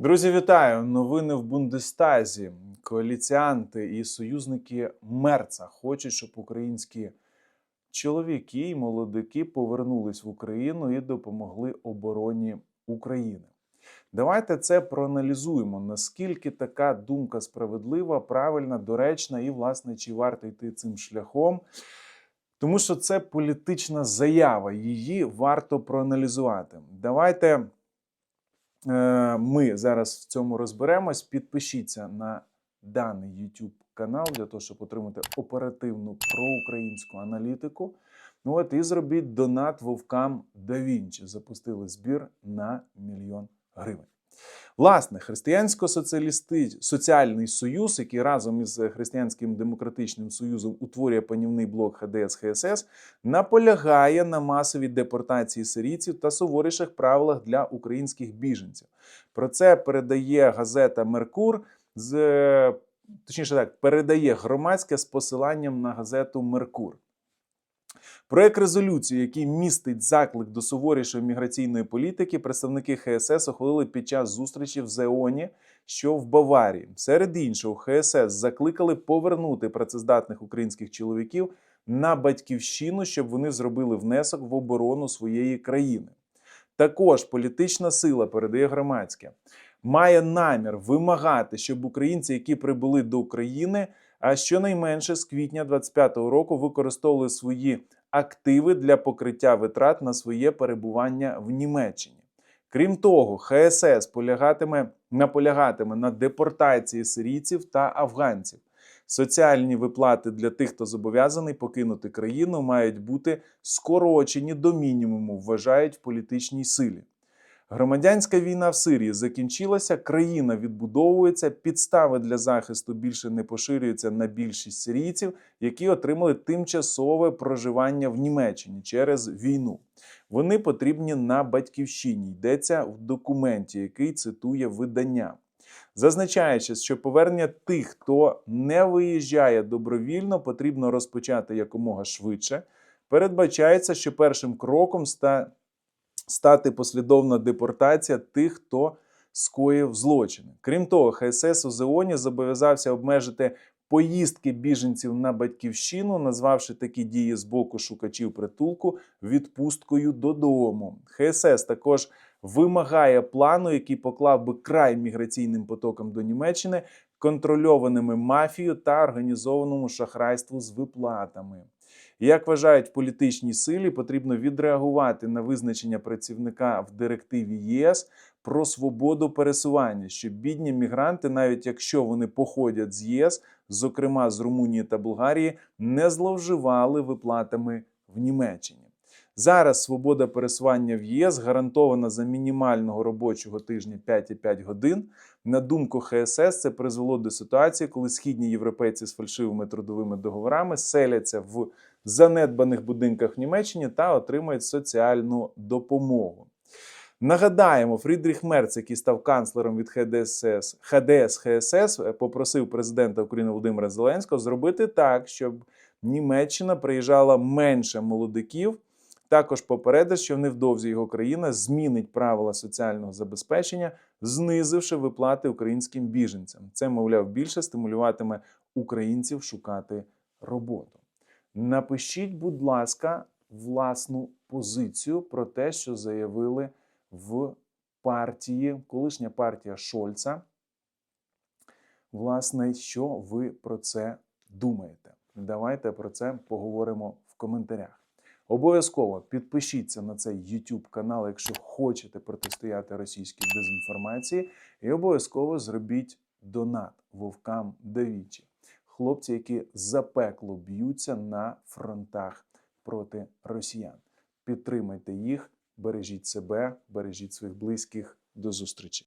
Друзі, вітаю! Новини в Бундестазі. Коаліціанти і союзники Мерца хочуть, щоб українські чоловіки і молодики повернулись в Україну і допомогли обороні України. Давайте це проаналізуємо, наскільки така думка справедлива, правильна, доречна і, власне, чи варто йти цим шляхом. Тому що це політична заява, її варто проаналізувати. Давайте ми зараз в цьому розберемось. Підпишіться на даний YouTube канал для того, щоб отримати оперативну проукраїнську аналітику. Ну от і зробіть донат вовкам да Вінчі. Запустили збір на мільйон гривень. Власне, християнсько-соціальний союз, який разом із Християнським демократичним союзом утворює панівний блок ХДС ХСС, наполягає на масовій депортації сирійців та суворіших правилах для українських біженців. Про це передає газета Меркур з точніше так, передає громадське з посиланням на газету Меркур. Проект резолюції, який містить заклик до суворішої міграційної політики, представники ХСС ухвалили під час зустрічі в Зеоні, що в Баварії. Серед іншого, ХСС закликали повернути працездатних українських чоловіків на батьківщину, щоб вони зробили внесок в оборону своєї країни. Також політична сила передає громадське. Має намір вимагати, щоб українці, які прибули до України, а щонайменше з квітня 2025 року використовували свої активи для покриття витрат на своє перебування в Німеччині. Крім того, ХСС полягатиме, наполягатиме на депортації сирійців та афганців. Соціальні виплати для тих, хто зобов'язаний покинути країну, мають бути скорочені до мінімуму, вважають в політичній силі. Громадянська війна в Сирії закінчилася, країна відбудовується, підстави для захисту більше не поширюються на більшість сирійців, які отримали тимчасове проживання в Німеччині через війну. Вони потрібні на батьківщині. Йдеться в документі, який цитує видання. Зазначаючи, що повернення тих, хто не виїжджає добровільно, потрібно розпочати якомога швидше. Передбачається, що першим кроком ста стати послідовна депортація тих, хто скоїв злочини. Крім того, ХСС у Зеоні зобов'язався обмежити поїздки біженців на батьківщину, назвавши такі дії з боку шукачів притулку відпусткою додому. ХСС також вимагає плану, який поклав би край міграційним потокам до Німеччини, контрольованими мафією та організованому шахрайству з виплатами. Як вважають в політичній силі, потрібно відреагувати на визначення працівника в директиві ЄС про свободу пересування, щоб бідні мігранти, навіть якщо вони походять з ЄС, зокрема з Румунії та Болгарії, не зловживали виплатами в Німеччині. Зараз свобода пересування в ЄС гарантована за мінімального робочого тижня 5,5 годин. На думку ХСС, це призвело до ситуації, коли східні європейці з фальшивими трудовими договорами селяться в занедбаних будинках в Німеччині та отримують соціальну допомогу. Нагадаємо, Фрідріх Мерц, який став канцлером від ХДС, ХДС ХСС, попросив президента України Володимира Зеленського зробити так, щоб Німеччина приїжджала менше молодиків. Також попередив, що невдовзі його країна змінить правила соціального забезпечення, знизивши виплати українським біженцям. Це, мовляв, більше стимулюватиме українців шукати роботу. Напишіть, будь ласка, власну позицію про те, що заявили в партії, колишня партія Шольца. Власне, що ви про це думаєте? Давайте про це поговоримо в коментарях. Обов'язково підпишіться на цей YouTube канал, якщо хочете протистояти російській дезінформації, і обов'язково зробіть донат вовкам Давічі. Хлопці, які запекло б'ються на фронтах проти росіян. Підтримайте їх, бережіть себе, бережіть своїх близьких. До зустрічі.